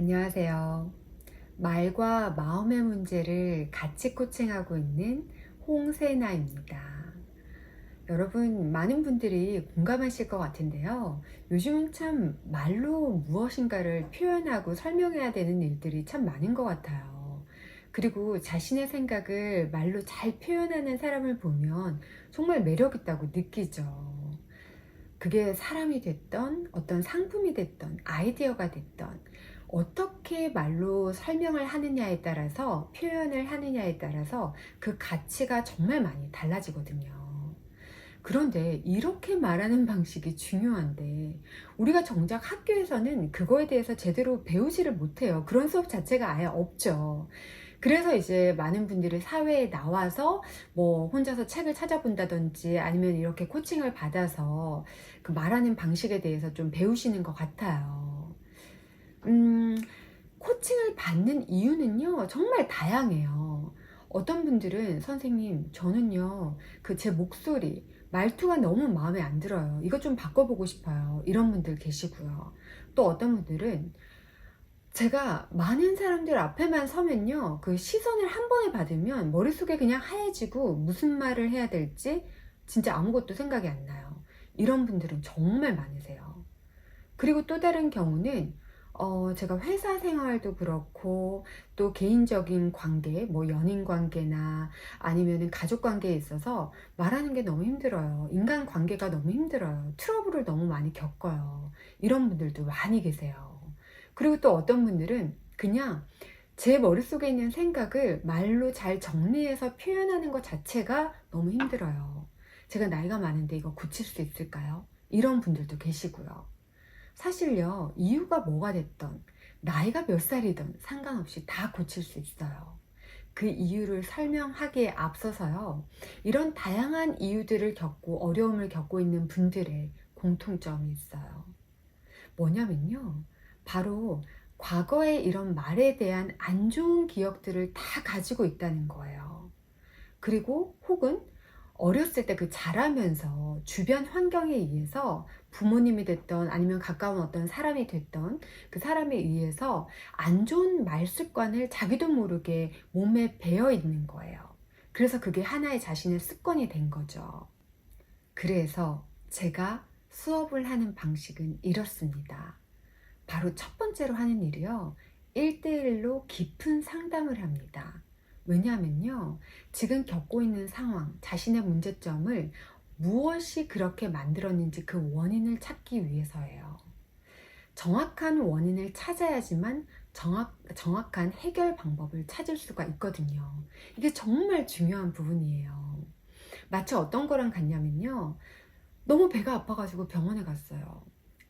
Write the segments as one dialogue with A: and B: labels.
A: 안녕하세요. 말과 마음의 문제를 같이 코칭하고 있는 홍세나입니다. 여러분, 많은 분들이 공감하실 것 같은데요. 요즘은 참 말로 무엇인가를 표현하고 설명해야 되는 일들이 참 많은 것 같아요. 그리고 자신의 생각을 말로 잘 표현하는 사람을 보면 정말 매력있다고 느끼죠. 그게 사람이 됐던 어떤 상품이 됐던 아이디어가 됐던 어떻게 말로 설명을 하느냐에 따라서 표현을 하느냐에 따라서 그 가치가 정말 많이 달라지거든요. 그런데 이렇게 말하는 방식이 중요한데 우리가 정작 학교에서는 그거에 대해서 제대로 배우지를 못해요. 그런 수업 자체가 아예 없죠. 그래서 이제 많은 분들이 사회에 나와서 뭐 혼자서 책을 찾아본다든지 아니면 이렇게 코칭을 받아서 그 말하는 방식에 대해서 좀 배우시는 것 같아요. 음, 코칭을 받는 이유는요, 정말 다양해요. 어떤 분들은 선생님, 저는요, 그 제 목소리, 말투가 너무 마음에 안 들어요. 이거 좀 바꿔보고 싶어요. 이런 분들 계시고요. 또 어떤 분들은 제가 많은 사람들 앞에만 서면요, 그 시선을 한 번에 받으면 머릿속에 그냥 하얘지고 무슨 말을 해야 될지 진짜 아무것도 생각이 안 나요. 이런 분들은 정말 많으세요. 그리고 또 다른 경우는 어, 제가 회사 생활도 그렇고, 또 개인적인 관계, 뭐 연인 관계나 아니면은 가족 관계에 있어서 말하는 게 너무 힘들어요. 인간 관계가 너무 힘들어요. 트러블을 너무 많이 겪어요. 이런 분들도 많이 계세요. 그리고 또 어떤 분들은 그냥 제 머릿속에 있는 생각을 말로 잘 정리해서 표현하는 것 자체가 너무 힘들어요. 제가 나이가 많은데 이거 고칠 수 있을까요? 이런 분들도 계시고요. 사실요, 이유가 뭐가 됐던, 나이가 몇 살이든 상관없이 다 고칠 수 있어요. 그 이유를 설명하기에 앞서서요, 이런 다양한 이유들을 겪고 어려움을 겪고 있는 분들의 공통점이 있어요. 뭐냐면요, 바로 과거의 이런 말에 대한 안 좋은 기억들을 다 가지고 있다는 거예요. 그리고 혹은 어렸을 때 그 자라면서 주변 환경에 의해서 부모님이 됐던 아니면 가까운 어떤 사람이 됐던 그 사람에 의해서 안 좋은 말 습관을 자기도 모르게 몸에 배어 있는 거예요. 그래서 그게 하나의 자신의 습관이 된 거죠. 그래서 제가 수업을 하는 방식은 이렇습니다. 바로 첫 번째로 하는 일이요. 1대1로 깊은 상담을 합니다. 왜냐하면요. 지금 겪고 있는 상황, 자신의 문제점을 무엇이 그렇게 만들었는지 그 원인을 찾기 위해서예요. 정확한 원인을 찾아야지만 정확, 정확한 해결 방법을 찾을 수가 있거든요. 이게 정말 중요한 부분이에요. 마치 어떤 거랑 같냐면요. 너무 배가 아파가지고 병원에 갔어요.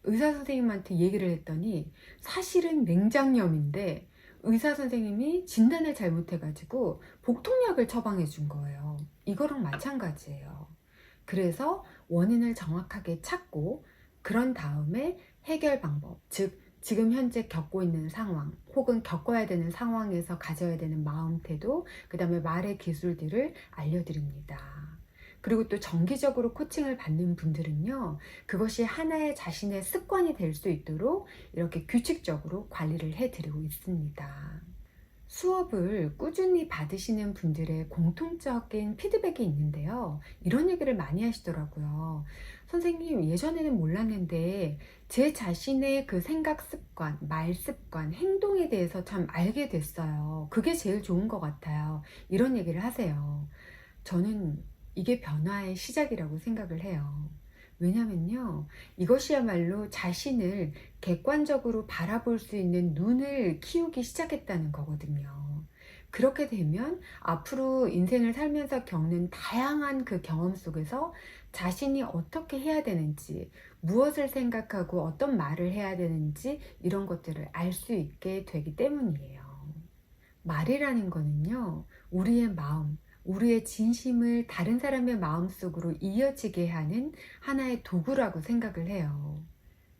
A: 의사 선생님한테 얘기를 했더니 사실은 맹장염인데 의사 선생님이 진단을 잘못해가지고 복통약을 처방해 준 거예요. 이거랑 마찬가지예요. 그래서 원인을 정확하게 찾고 그런 다음에 해결 방법, 즉 지금 현재 겪고 있는 상황 혹은 겪어야 되는 상황에서 가져야 되는 마음 태도, 그 다음에 말의 기술들을 알려드립니다. 그리고 또 정기적으로 코칭을 받는 분들은요, 그것이 하나의 자신의 습관이 될 수 있도록 이렇게 규칙적으로 관리를 해드리고 있습니다. 수업을 꾸준히 받으시는 분들의 공통적인 피드백이 있는데요. 이런 얘기를 많이 하시더라고요. 선생님, 예전에는 몰랐는데 제 자신의 그 생각 습관, 말 습관, 행동에 대해서 참 알게 됐어요. 그게 제일 좋은 것 같아요. 이런 얘기를 하세요. 저는 이게 변화의 시작이라고 생각을 해요. 왜냐면요, 이것이야말로 자신을 객관적으로 바라볼 수 있는 눈을 키우기 시작했다는 거거든요. 그렇게 되면 앞으로 인생을 살면서 겪는 다양한 그 경험 속에서 자신이 어떻게 해야 되는지, 무엇을 생각하고 어떤 말을 해야 되는지 이런 것들을 알 수 있게 되기 때문이에요. 말이라는 거는요, 우리의 마음, 우리의 진심을 다른 사람의 마음속으로 이어지게 하는 하나의 도구라고 생각을 해요.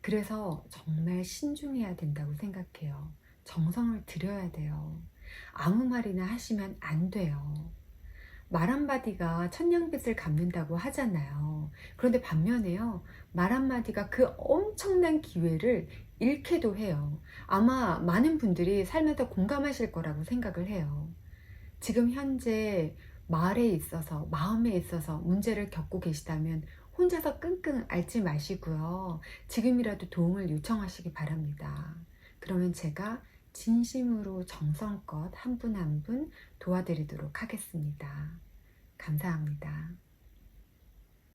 A: 그래서 정말 신중해야 된다고 생각해요. 정성을 들여야 돼요. 아무 말이나 하시면 안 돼요. 말 한마디가 천냥빚을 갚는다고 하잖아요. 그런데 반면에요. 말 한마디가 그 엄청난 기회를 잃게도 해요. 아마 많은 분들이 살면서 공감하실 거라고 생각을 해요. 지금 현재 말에 있어서, 마음에 있어서 문제를 겪고 계시다면 혼자서 끙끙 앓지 마시고요. 지금이라도 도움을 요청하시기 바랍니다. 그러면 제가 진심으로 정성껏 한 분 한 분 도와드리도록 하겠습니다. 감사합니다.